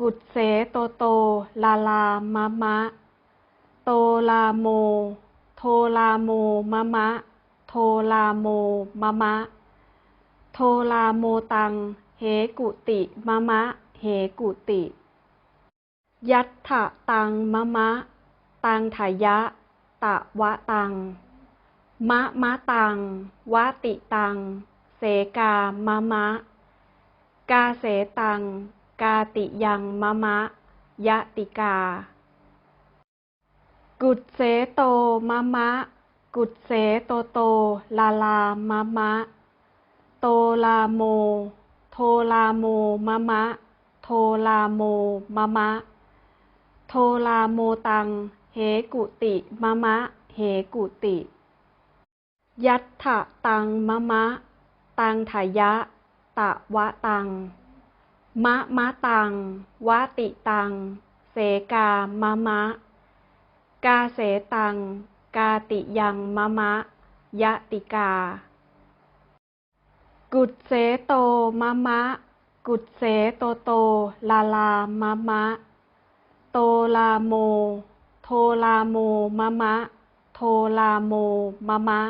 กุดเสโตโต ลาลามะมะ โตลาโม โทลาโมมะมะ โทลาโมมะมะ โทลาโมตัง เหกุติมะมะ เหกุติ ยัตถะตังมะมะ ตังถยะ ตะวะตัง มะมะตัง วะติตัง เสกามะมะ กาเสตัง กาติยังมะมะ ยะติกา กุดเสโตมะมะ กุดเสโตโต ลาลามะมะ โตลาโม โทลาโมมะมะ โทลาโมมะมะ โทลาโมตัง เหกุติมะมะ เหกุติ ยัตถะตังมะมะ ตังถยะ ตะวะตัง มะมะตัง วะติตัง เสกามะมะ กาเสตัง กาติยังมะมะ ยะติกา กุดเสโตมะมะ กุดเสโตโต ลาลามะมะ โตลาโม โทลาโมมะมะ โทลาโมมะมะ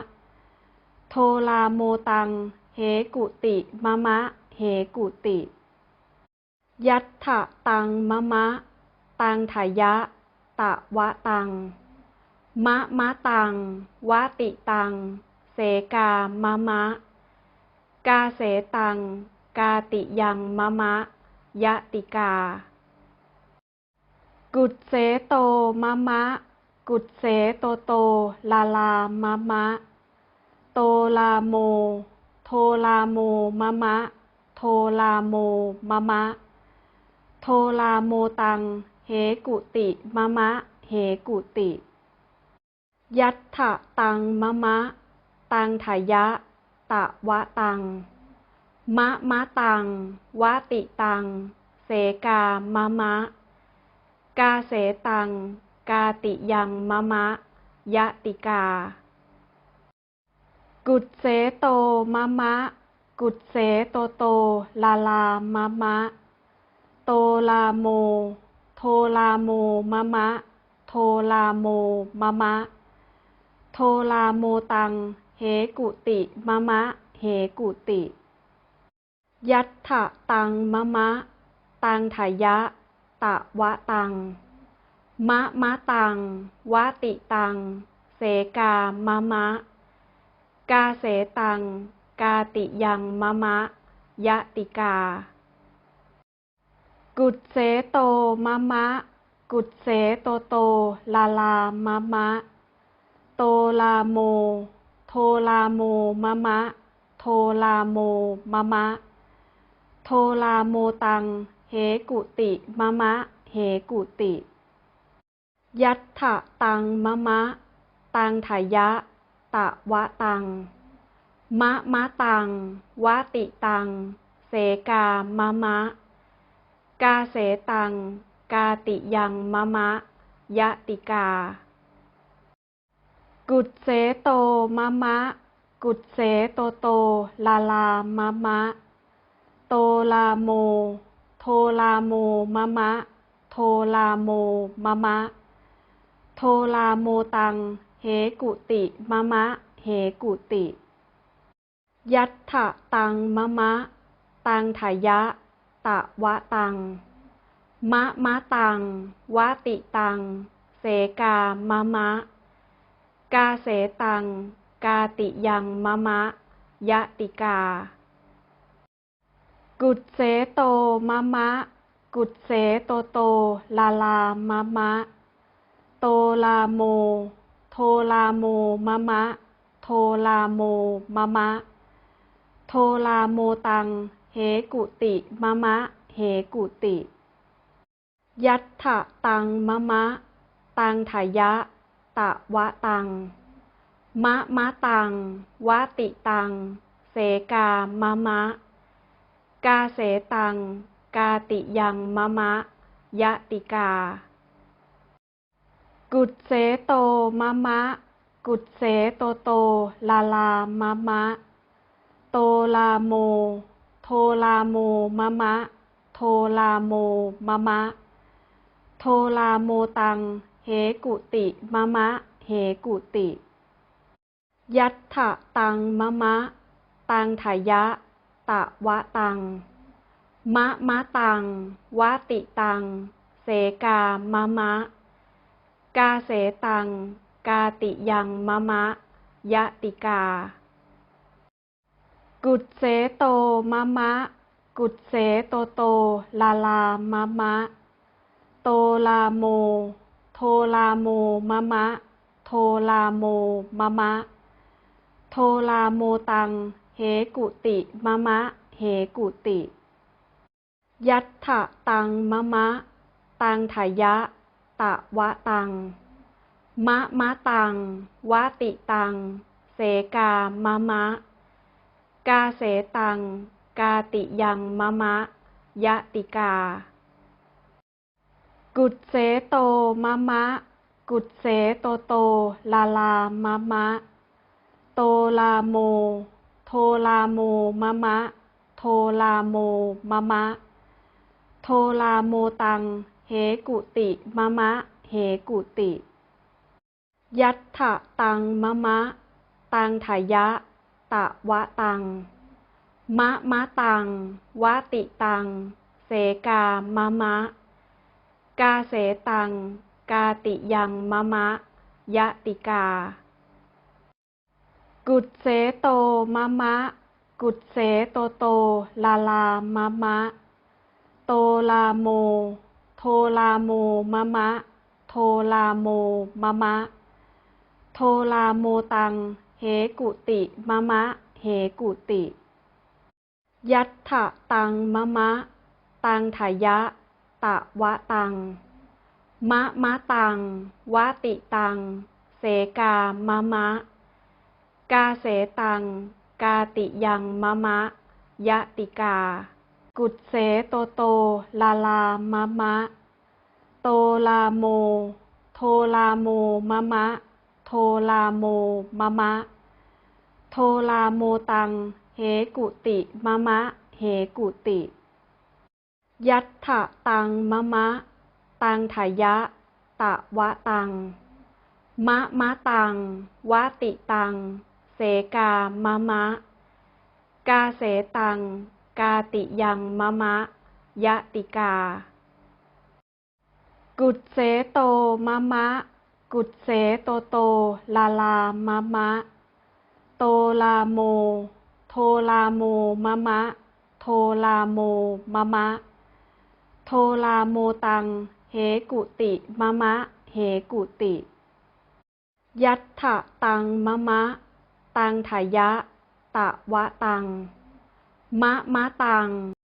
โทลาโมตัง เหกุติมะมะ เหกุติ ยัตถะตังมะมะ ตังถยะ ตะวะตัง มะมะตัง วะติตัง เสกามะมะ กาเสตัง กาติยังมะมะ ยะติกา กุดเสโตมะมะ กุดเสโตโต ลาลามะมะ โตลาโม โทลาโมมะมะ โทลาโมมะมะ โทลาโมตัง เหกุติมะมะ เหกุติ ยัตถะตังมะมะ ตังถยะ ตะวะตัง มะมะตัง วะติตัง เสกามะมะ กาเสตัง กาติยังมะมะ ยะติกา กุดเสโตมะมะ กุดเสโตโต ลาลามะมะ โตลาโม โทลาโมมะมะ โทลาโมมะมะ โทลาโมตัง เหกุติมะมะ เหกุติ ยัตถะตังมะมะ ตังถยะ ตะวะตัง มะมะตัง วะติตัง เสกามะมะ กาเสตัง กาติยังมะมะ ยะติกา กุดเสโตมะมะ กุดเสโตโต ลาลามะมะ โตลาโม โทลาโมมะมะ โทลาโมมะมะ โทลาโมตัง เหกุติมะมะ เหกุติ ยัตถะตังมะมะ ตังถยะ ตะวะตัง มะมะตัง วะติตัง เสกามะมะ กาเสตัง กาติยังมะมะ ยะติกา กุดเสโตมะมะ กุดเสโตโต ลาลามะมะ โตลาโม โทลาโมมะมะ โทลาโมมะมะ โทลาโมตัง เหกุติมะมะ เหกุติ ยัตถะตังมะมะ ตังถยะ ตะวะตัง มะมะตัง วะติตัง เสกามะมะ กาเสตัง กาติยังมะมะ ยะติกา กุดเสโตมะมะ กุดเสโตโต ลาลามะมะ โตลาโม โทลาโมมะมะ โทลาโมมะมะ โทลาโมตัง เหกุติมะมะ เหกุติ ยัตถะตังมะมะ ตังถยะ ตะวะตัง มะมะตัง วะติตัง เสกามะมะ กาเสตัง กาติยังมะมะ ยะติกา กุดเสโตมะมะ กุดเสโตโต ลาลามะมะ โตลาโม โทลาโมมะมะ โทลาโมมะมะ โทลาโมตัง เหกุติมะมะ เหกุติ ยัตถะตังมะมะ ตังถายะ ตะวะตัง มะมะตัง วะติตัง เสกามะมะ กาเสตัง กาติยังมะมะ ยะติกา กุดเสโตมะมะ กุดเสโตโต ลาลามะมะ โตลาโม โทลาโมมะมะ โทลาโมมะมะ โทลาโมตัง เหกุติมะมะ เหกุติ ยัตถะตังมะมะ ตังถายะ ตะวะตัง มะมะตัง วะติตัง เสกามะมะ กาเสตัง กาติยังมะมะ ยะติกา กุดเสโตมะมะ กุดเสโตโต ลาลามะมะ โตลาโม โทลาโมมะมะ โทลาโมมะมะ โทลาโมตัง เหกุติมะมะ เหกุติ ยัตถะตังมะมะ ตังถายะ ตะวะตัง มะมะตัง วะติตัง เสกามะมะ กาเสตัง กาติยังมะมะ ยะติกา กุดเสโตมะมะ กุดเสโตโต ลาลามะมะ โตลาโม โทลาโมมะมะ โทลาโมมะมะ โทลาโมตัง เหกุติมะมะ เหกุติ ยัตถะตังมะมะ ตังถายะ ตะวะตัง มะมะตัง วะติตัง เสกามะมะ กาเสตัง กาติยังมะมะ ยะติกา กุดเสโตโต ลาลามะมะ โตลาโม โทลาโมมะมะ โทลาโมมะมะ โทลาโมตัง เหกุติมะมะ เหกุติ ยัตถะตังมะมะ ตังถายะ ตะวะตัง มะมะตัง วะติตัง เสกามะมะ กาเสตัง กาติยังมะมะ ยะติกา กุดเสโตมะมะ กุดเสโตโต ลาลามะมะ โตลาโม โทลาโมมะมะ โทลาโมมะมะ โทลาโมตัง เหกุติมะมะ เหกุติ ยัตถะตังมะมะ ตังถายะ ตะวะตัง มะมะตัง